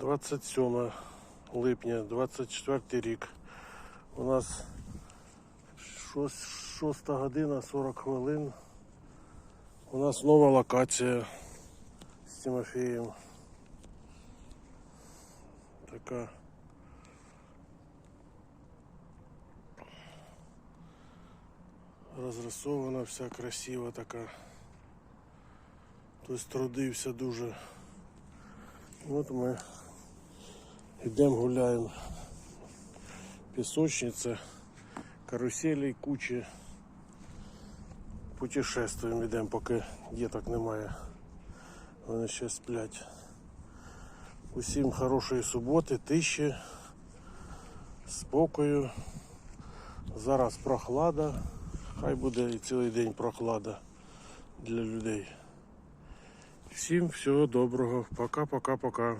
27 липня, 24 рік. У нас 6 година 40 хвилин. У нас нова локація з Тимофієм. Така. Розрисована вся красива така. Хтось трудився дуже. От ми йдемо гуляємо. Пісочниця, каруселі, кучі. Путешествуємо йдемо, поки діток немає. Вони ще сплять. Усім хорошої суботи, тиші, спокою. Зараз прохлада. Хай буде і цілий день прохлада для людей. Всім всього доброго. Пока-пока-пока.